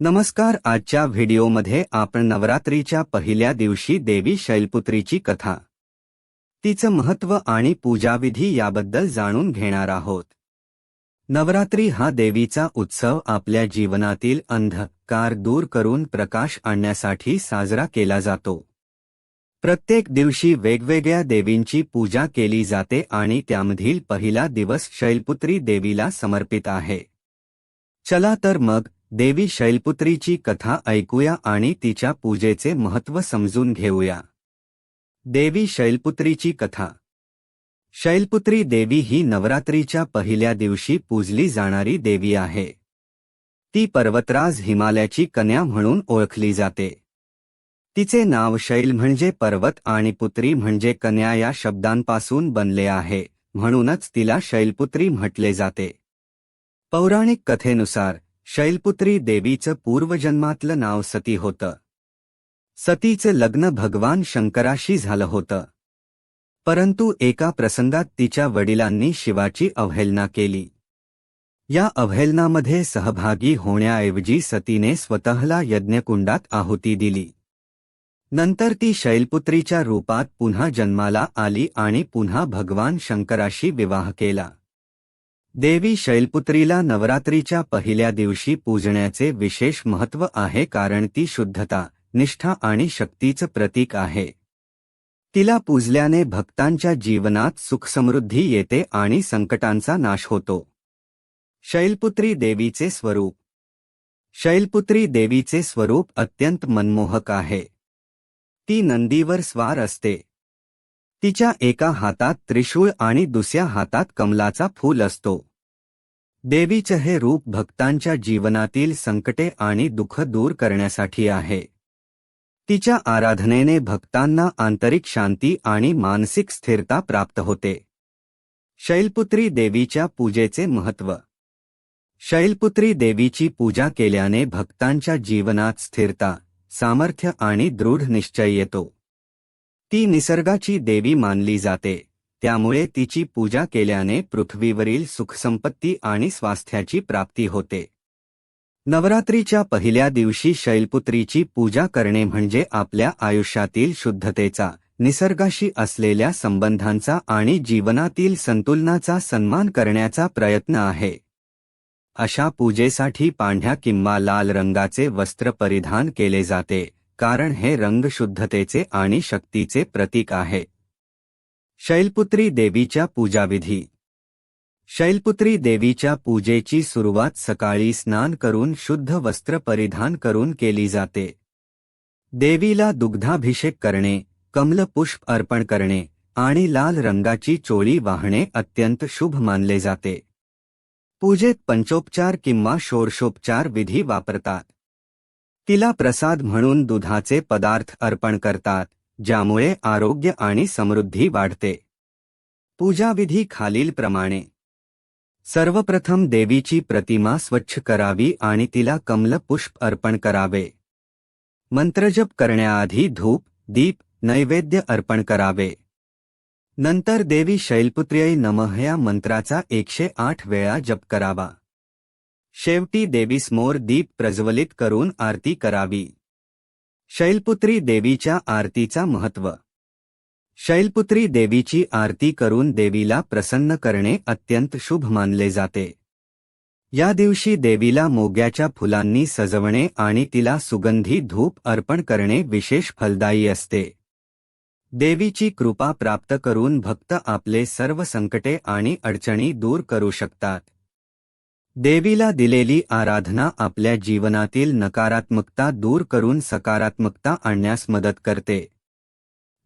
नमस्कार आजच्या व्हिडिओमध्ये आपण नवरात्रीच्या पहिल्या दिवशी देवी शैलपुत्रीची कथा. तिचं महत्त्व आणि पूजाविधी याबद्दल जाणून घेणार आहोत. नवरात्री हा देवीचा उत्सव आपल्या जीवनातील अंधकार दूर करून प्रकाश आणण्यासाठी साजरा केला जातो. प्रत्येक दिवशी वेगवेगळ्या देवींची पूजा केली जाते आणि त्यामधील पहिला दिवस शैलपुत्री देवीला समर्पित आहे. चला तर मग देवी शैलपुत्रीची कथा ऐकूया आणि तिच्या पूजेचे महत्त्व समजून घेऊया. देवी शैलपुत्रीची कथा. शैलपुत्री देवी ही नवरात्रीच्या पहिल्या दिवशी पूजली जाणारी देवी आहे. ती पर्वतराज हिमालयाची कन्या म्हणून ओळखली जाते. तिचे नाव शैल म्हणजे पर्वत आणि पुत्री म्हणजे कन्या या शब्दांपासून बनले आहे म्हणूनच तिला शैलपुत्री म्हटले जाते. पौराणिक कथेनुसार शैलपुत्री देवीचं पूर्वजन्मातलं नाव सती होतं. सतीचं लग्न भगवान शंकराशी झालं होतं. परंतु एका प्रसंगात तिच्या वडिलांनी शिवाची अवहेलना केली. या अवहेलनामध्ये सहभागी होण्याऐवजी सतीने स्वतःला यज्ञकुंडात आहुती दिली. नंतर ती शैलपुत्रीच्या रूपात पुन्हा जन्माला आली आणि पुन्हा भगवान शंकराशी विवाह केला. देवी शैलपुत्रीला नवरात्रीच्या पहिल्या दिवशी पूजण्याचे विशेष महत्त्व आहे कारण ती शुद्धता निष्ठा आणि शक्तीचं प्रतीक आहे. तिला पूजल्याने भक्तांच्या जीवनात सुखसमृद्धी येते आणि संकटांचा नाश होतो. शैलपुत्री देवीचे स्वरूप. शैलपुत्री देवीचे स्वरूप अत्यंत मनमोहक आहे. ती नंदीवर स्वार असते. तिच्या एका हातात त्रिशूळ आणि दुसऱ्या हातात कमलाचा फूल असतो. देवीचं हे रूप भक्तांच्या जीवनातील संकटे आणि दुःख दूर करण्यासाठी आहे. तिच्या आराधनेने भक्तांना आंतरिक शांती आणि मानसिक स्थिरता प्राप्त होते. शैलपुत्री देवीच्या पूजेचे महत्त्व. शैलपुत्री देवीची पूजा केल्याने भक्तांच्या जीवनात स्थिरता सामर्थ्य आणि दृढ निश्चय येतो. ती निसर्गाची देवी मानली जाते. त्यामुळे तिची पूजा केल्याने पृथ्वीवरील सुखसंपत्ती आणि स्वास्थ्याची प्राप्ती होते. नवरात्रीच्या पहिल्या दिवशी शैलपुत्रीची पूजा करणे म्हणजे आपल्या आयुष्यातील शुद्धतेचा निसर्गाशी असलेल्या संबंधांचा आणि जीवनातील संतुलनाचा सन्मान करण्याचा प्रयत्न आहे. अशा पूजेसाठी पांढ्या किंवा लाल रंगाचे वस्त्र परिधान केले जाते कारण हे रंग शुद्धतेचे आणि शक्तीचे प्रतीक आहे. शैलपुत्री देवीच्या पूजाविधी. शैलपुत्री देवीच्या पूजेची सुरुवात सकाळी स्नान करून शुद्ध वस्त्र परिधान करून केली जाते. देवीला दुग्धाभिषेक करणे कमलपुष्प अर्पण करणे आणि लाल रंगाची चोळी वाहणे अत्यंत शुभ मानले जाते. पूजेत पंचोपचार किंवा षोडशोपचार विधी वापरतात. तिला प्रसाद म्हणून दुधाचे पदार्थ अर्पण करतात. ज्यामुळे आरोग्य आणि समृद्धी वाढते. पूजाविधी खालीलप्रमाणे सर्वप्रथम देवीची प्रतिमा स्वच्छ करावी आणि तिला कमलपुष्प अर्पण करावे. मंत्रजप करण्याआधी धूप दीप नैवेद्य अर्पण करावे. नंतर देवी शैलपुत्र्यै नमः या मंत्राचा एकशे आठ वेळा जप करावा. शेवटी देवीसमोर दीप प्रज्वलित करून आरती करावी. शैलपुत्री देवीच्या आरतीचा महत्त्व शैलपुत्री देवीची आरती करून देवीला प्रसन्न करणे अत्यंत शुभ मानले जाते. या दिवशी देवीला मोग्याच्या फुलांनी सजवणे आणि तिला सुगंधी धूप अर्पण करणे विशेष फलदायी असते. देवीची कृपा प्राप्त करून भक्त आपले सर्व संकटे आणि अडचणी दूर करू शकतात. देवीला दिलेली आराधना आपल्या जीवनातील नकारात्मकता दूर करून सकारात्मकता आणण्यास मदत करते.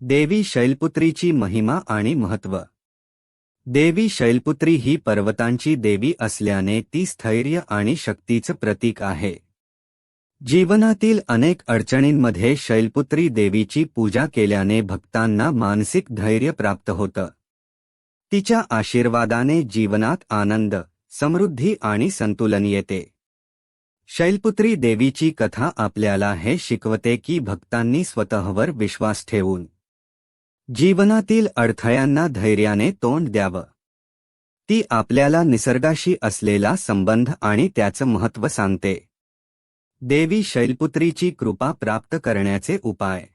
देवी शैलपुत्रीची महिमा आणि महत्त्व. देवी शैलपुत्री ही पर्वतांची देवी असल्याने ती स्थैर्य आणि शक्तीचं प्रतीक आहे. जीवनातील अनेक अडचणींमध्ये शैलपुत्री देवीची पूजा केल्याने भक्तांना मानसिक धैर्य प्राप्त होतं. तिच्या आशीर्वादाने जीवनात आनंद समृद्धी आणि संतुलन येते. शैलपुत्री देवीची कथा आपल्याला हे शिकवते की भक्तांनी स्वतःवर विश्वास ठेवून जीवनातील अडथळ्यांना धैर्याने तोंड द्यावं. ती आपल्याला निसर्गाशी असलेला संबंध आणि त्याचं महत्त्व सांगते. देवी शैलपुत्रीची कृपा प्राप्त करण्याचे उपाय.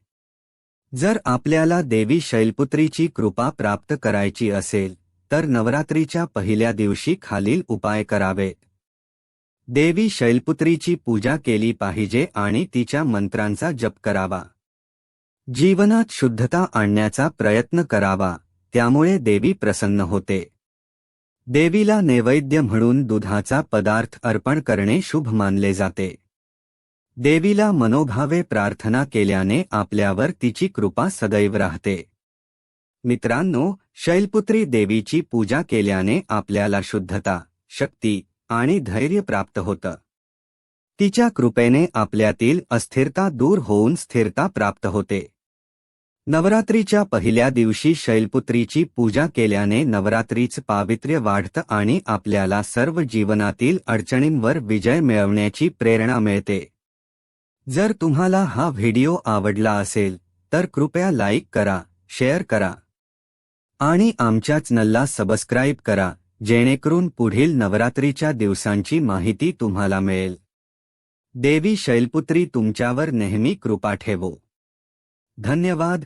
जर आपल्याला देवी शैलपुत्रीची कृपा प्राप्त करायची असेल तर नवरात्रीच्या पहिल्या दिवशी खालील उपाय करावेत देवी शैलपुत्रीची पूजा केली पाहिजे आणि तिच्या मंत्रांचा जप करावा. जीवनात शुद्धता आणण्याचा प्रयत्न करावा त्यामुळे देवी प्रसन्न होते. देवीला नैवेद्य म्हणून दुधाचा पदार्थ अर्पण करणे शुभ मानले जाते. देवीला मनोभावे प्रार्थना केल्याने आपल्यावर तिची कृपा सदैव राहते. मित्रांनो शैलपुत्री देवीची पूजा केल्याने आपल्याला शुद्धता शक्ती आणि धैर्य प्राप्त होतं. तिच्या कृपेने आपल्यातील अस्थिरता दूर होऊन स्थिरता प्राप्त होते. नवरात्रीच्या पहिल्या दिवशी शैलपुत्रीची पूजा केल्याने नवरात्रीचं पावित्र्य वाढतं आणि आपल्याला सर्व जीवनातील अडचणींवर विजय मिळवण्याची प्रेरणा मिळते. जर तुम्हाला हा व्हिडिओ आवडला असेल तर कृपया लाईक करा शेअर करा. आणि आमच्या चॅनलला सबस्क्राईब करा जेणेकरून पुढील नवरात्रीच्या दिवसांची माहिती तुम्हाला मिळेल. देवी शैलपुत्री तुमच्यावर नेहमी कृपा ठेवो. धन्यवाद.